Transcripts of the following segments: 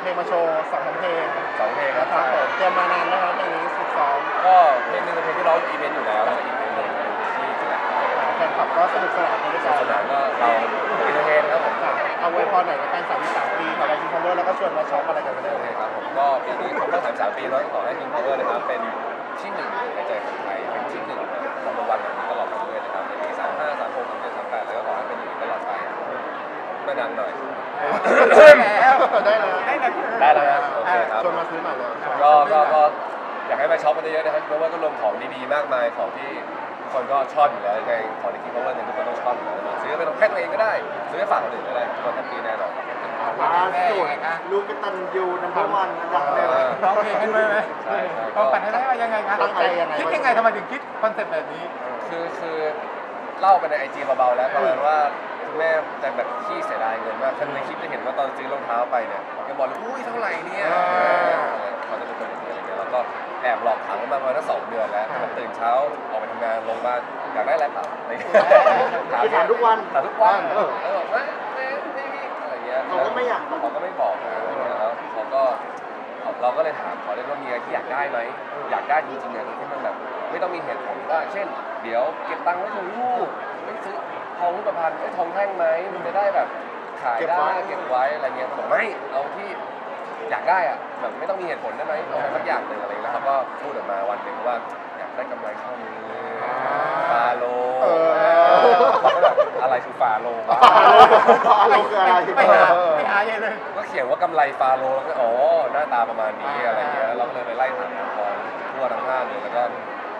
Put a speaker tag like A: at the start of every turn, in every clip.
A: เพลงมาโชว์สองเพลง
B: สองเพลงค
A: นะครั
B: รั
A: บบผมเตรียมมานานนะครับเพลงนี้สิบสอง
B: ก็เพลงหนึงเป็นเพลงที่ร้องอีเวนต์อยู่แล้วแล้วก็อีกเพลงหนึงที่ที่ไหน
A: แฟนคลับก็สนุกสนานกันด้วย
B: ศา
A: กัน
B: สนาก็เราเอนเตอร์เทนครับผม
A: ค่ะเอาไว้พอหน่อยในการสามสามปีของเราทีคอมเวอร์แล้วก็ชวนมาช็อปอะไรกันไปเล
B: โอยเคครับผมก็ปีนี้ครบรอบ33ปีแล้วขอให้ทีมพาวเวอร์นะครับเป็นที่หนึ่งในใจคนไทยเป็นที่หนึ่งของรางวัลแบบนี้ตลอดมาเรื่อยนะครับในปี35 36 37 38แล้วก็ขอให้เป็นอย่างนี้ตลอดไป ไม่ดังหน่อย
A: ได้แล้วได้แล้ว
C: ได้แล้ว
B: ได้แล้วนะโอเคครับ
A: ชวนมาซื้อหน่อยเลย
B: ก็ก็ก็อยากให้มาช็อปกันเยอะๆนะครับเพราะว่าก็รวมของดีๆมากมายของที่ทุกคนก็ชอบอยู่แล้วยังไงของที่คิดว่าเนี่ยทุกคนต้องชอบอยู่แล้วซื้อไปต้องแค่ตัวเองก็ได้ ซื้อไปฝากคนอื่นก็ได้ทุกคนแฮปปี้แน่นอนครับ
C: ล่าสุดลูกกตันยูนัมเบอร์วันอันดับหนึ่งร้องเพลงกันเลยไหม
B: ใช่ใช่
C: ความฝันให้ได้ว่ายังไงคะ
A: ตั้งใจยังไง
C: คิดยังไงทำไมถึงคิดคอนเซ็ปต์แบบนี้
B: คือคือเล่าไปในไอจีเบาๆแล้วประมาณว่า คุณแม่จะแบบขี้เสียดายเงินมากคือในคลิปจะเห็นว่าตอนซื้อรองเท้าไปเนี่ยแกบอกเลยอุ้ยเท่าไหร่เนี่ยเขาจะเป็นคนอย่างนี้อะไรเงี้ยแล้วก็แอบหลอกถังมาประมาณสองเดือนแล้วแบบตื่นเช้าออกไปทำงานลงบ้านอยากได้อะไรเปล่าอะไรเงี้ย
C: คือถามทุกวัน
B: ถามทุกวันเออแล้วบอกว่าไม่ไม่มีอะไรเงี้ย
C: เขาก็ไม่อยากบอก
B: เขาก็ไม่บอกนะอะไรเงี้ยแล้วเขาก็เราก็เลยถามเขาเลยว่ามีอะไรที่อยากได้ไหมอยากได้จริงๆเนี่ยที่มันแบบไม่ต้องมีเหตุผลว่าเช่น เดี๋ยวเก็บตังค์ไว้ถึงลูกไม่ซื้อ ทองรูปพรรณไอ้ทองแท่งไหมมันจะได้แบบขายได้เก็บไว้อะไรเงี้ยเขาบอกไม่เอาที่อยากได้อะแบบไม่ต้องมีเหตุผลได้ไหมเอาไปสักอย่างหนึ่งอะไรเงี้ยแล้วเขาก็พูดออกมาวันหนึ่งว่าอยากได้กำไรข้อมือฟาโล
A: เออ
B: อะไรคือฟาโลวะ
C: อะไรคืออะไร
A: ไม่หา
C: ไม่หาเลย
B: ก็เขียนว่ากำไรฟาโลแล้วก็อ๋อหน้าตาประมาณนี้อะไรเงี้ยแล้วเราก็เลยไปไล่ถามทองทั่วทั้งห้างเลยแล้วก็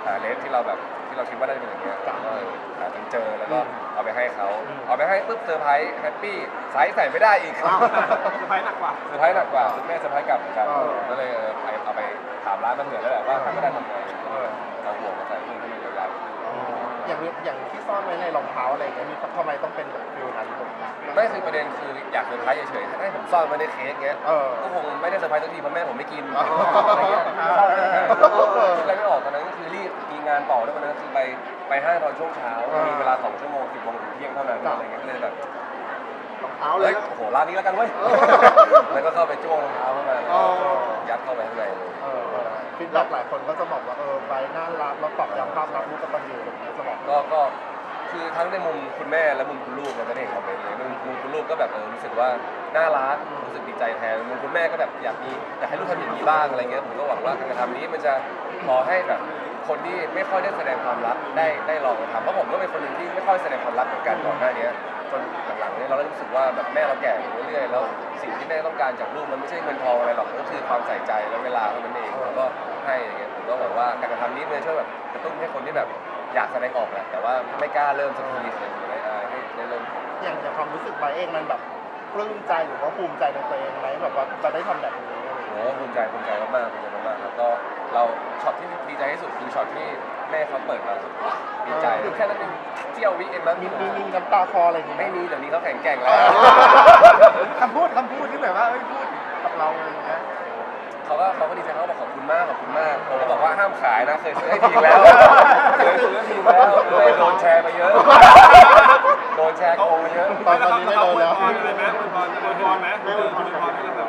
B: หาเลสที่เราแบบที่เราคิดว่าได้เป็นอย่างเงี้ยก็หาจน เจอแล้วก็เอาไปให้เขาเอาไปให้ปุ๊บเซอร์ไพรส์แฮปปี้ไซส์ใส่ไม่ได้อีก
C: อ้าวเซอร์ไพรส์หนักกว่า
B: เซอร์ไพรส์หนักกว่าคุณแม่เซอร์ไพรส์กลับเหมือนกันก็เลยเออไปเอาไปถามร้านมันเหนือแล้วแหละว่าถ้าไม่ได้ทำไงเอาหัวมาใส่เพื่อให้มันยาวๆ
A: อย่างอย่างที่ซ่อนไว้ในรองเท้าอะไรอย่างเงี้ยมีทำไมต้องเป็นแบบฟิลนั้นผม
B: ไม่คือประเด็นคืออยากเซอร์ไพรส์เฉยๆให้ผมซ่อนไว้ในเค้กเงี้ย
A: เออ
B: ก็คงไม่ได้เซอร์ไพรส์สักทีเพราะแม่ผมไม่กิน
A: อ๋ออ
B: อะไรเงี้ยเศร้าเลยนะคิดอะไรไม่ออกตอนนั้นก็คือรีบมีงานต่อด้วยวันนั้นคือไปไปห้างตอนช่วงเช้ามีเว ลาสองชั่วโมงสิบโมงถึงเที่ยงเท่านั้นอะไรเงี้ยก็เลยแบบ
C: รองเท้าเล
B: เฮ้
C: ย
B: ย โอ้โหร้านนี้แล้วกันเว้ยแล้วก็เข้าไปจ้วงรองเท้าเข้ามาแล้วก็ยัดเข้าไปข้างในเลย
A: เออฟีดแบ็กหลายคนก็จะบอกว่าเออใบน่ารักแล้วตอบย้ำภาพลักษณ์ลูกกตันยูจะบอก
B: ก็ก็คือทั้งในมุมคุณแม่และมุมคุณลูกเราจะได้เห็นคอมเมนต์เลยมุมมุมคุณลูกก็แบบเออรู้สึกว่าน่ารักรู้สึกดีใจแทนมุมคุณแม่ก็แบบอยากมีอยากให้ลูกทำอย่างนี้บ้างอะไรเงี้ยผมก็หวังว่าการกระทำนี้มันจะขอให้แบบ คนที่ไม่ค่อยได้แสดงความรักได้ได้ลองทำเพราะผมก็เป็นคนหนึ่งที่ไม่ค่อยแสดงความรักเหมือนกันก่อนหน้านี้จนหลังๆเนี่ยเราเริ่มรู้สึกว่าแบบแม่เราแก่อยู่เรื่อยๆแล้วสิ่งที่แม่ต้องการจากลูกมันไม่ใช่เงินทองอะไรหรอกก็คือความใส่ใจและเวลาเท่านั้นเองแล้วก็ให้อะไรเงี้ยผมก็หวังว่าการกระทำนี้มันจะช่วยแบบกระตุ้นให้คนที่แบบอยากแสดงออกแหละแต่ว่าไม่กล้าเริ่มสักทีเขินหรืออะไรอายให้ได้เริ่ม
A: อย่างอย่างความรู้สึกใบเองมันแบบปลื้มใจหรือว่าภูมิใจในตัวเองไหมแบบว่าจะได้ทำแบบนี้อะไรอย่าง
B: โห
A: เงี้ย
B: ภูมิใจภูมิใจมากๆภูมิใจมากๆแล้วก็ เราช็อตที่ดีใจที่สุดคือช็อตที่แม่เขาเปิดมาดีใจแค่นั้นเองเที่ยววิเองมั้ง
A: มีมีมีน้ำตาคออะไรอย่างงี้ไหม
B: ไม่มีเดี๋ยวนี้เขาแข็งแกร่งแล้ว
C: คำพูดคำพูดที่แบบว่าเอ้ยพูดกับเราอะไรอย่างเงี้ย
B: เขาก็เขาก็ดีใจเขาก็บอกขอบคุณมากขอบคุณมากผมก็บอกว่าห้ามขายนะเคยซื้อให้ทีแล้วเคยซื้อให้ทีแล้วเลยโดนแชร์ไปเยอะโดนแชร์โกงไปเยอะ
A: ตอนตอนนี้ไม่โดนแล้ว
D: พรอะไรไหมอวยพรอวยพรไหมอวยพรอวยพรให้เราแบบ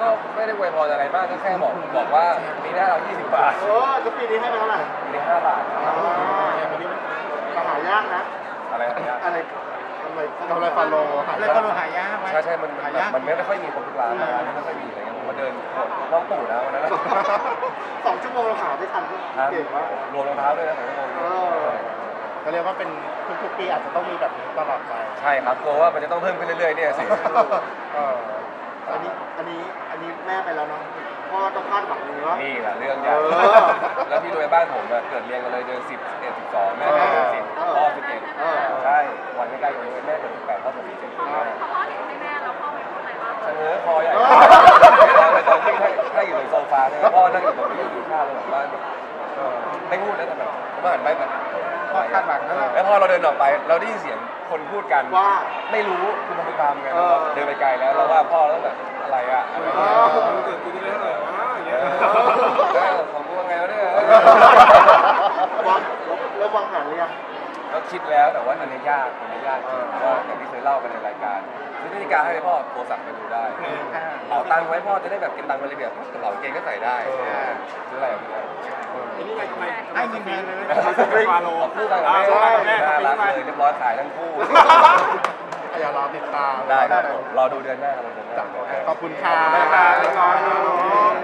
B: ก็ไม่ได้อวยพรอะไรมากก็แค่บอกบอกว่าปีหน้าเรา 20 บาท
C: เออก็ปีนี้ให้ไปเท่าไหร่
B: ปีนี้5บาท
C: อ๋อวันนี้มันหายากนะ
B: อะไรแบบเนี้ย
C: อะไรทำไม
A: ทำอะไรฟาโลหาย
C: อะไร
A: ไป
C: ก็รู้หายากไหม
B: ใช่ใช่มันมัน
C: หา
B: แบบ
C: ยาก
B: มันไม่ค่อยมีคนทุกร้านนะร้านนี้ไม่ค่อยมีอะไรเงี้ยผมมาเดินน้องตู่นะวันนั้นนะ
C: สองชั่วโมงเราหาไม่ทันก็
B: ครับ
C: เก่งมาก
B: รวมรองเท้าด้วยนะสองชั่วโมง
C: เออ
A: ก็เรียกว่าเป็นทุกๆปีอาจจะต้องมีแบบนี้ตลอดไป
B: ใช่ครับกลัวว่ามันจะต้องเพิ่มขึ้นเรื่อยๆเนี่ยสิ
A: เออ
C: อันนี้อันนี้อันนี้แม่ไปแล้วเนาะพ่อต้องคาดหวังเลยว่า
B: นี่แหละเรื่องใหญ่
C: เออ
B: แล้วพี่โดยบ้านผมอะเกิดเรียงกันเลยเดือน10 11 12แม่เกิด10
C: เออ
B: พ่อ
C: เออ
B: 11ใช่วันใกล้ๆกันเลยแม่เกิด18พ่อเกิด17 พอเราเดินออกไป เราได้ยินเสียงคนพูดกัน
C: ว่า
B: ไม่รู้คือมันเป็นตามไง
C: เออ
B: เดินไปไกลแล้วเราว่าพ่อแล้วแบบอะไรอะอะไร
C: เอ
B: เงี้ย
C: อ
D: วันเกิดปีนี้ได้เท่าไหร่วะอย่างเงี้ย
B: เออของกูว่าไงวะเนี่ย
C: วางแล้ววางแผนหรือยัง
B: ก็คิดแล้วแต่ว่าอันนี้ยากอันนี้ยากจริงเพราะว่าอย่างที่เคยเล่าไปในรายการคือที่กาให้พ่อโทรศัพท์ไปดูได้เป๋า ตังค์ไว้พ่อจะได้แบบเก็บตังค์ไว้เลยแบบกระเป๋ากางเกงก็ใส่ได้ซื้ออะไรอะพี่
D: นี่ไงทำไม
C: ให้เงินแทนเลย
D: ฟาโล
B: ขอบคู่กันกับแม่
D: ใช่แม่
B: น่ารัก
D: ขอบคุณมาก
B: เลยเรียบร้อยขายทั้งคู่
A: อย่ารอติดตาม
B: ได้ครับผมรอดูเดือนหน้าครับเดือนหน้า
A: ขอบคุณค่ะ
D: ขอบคุณครับ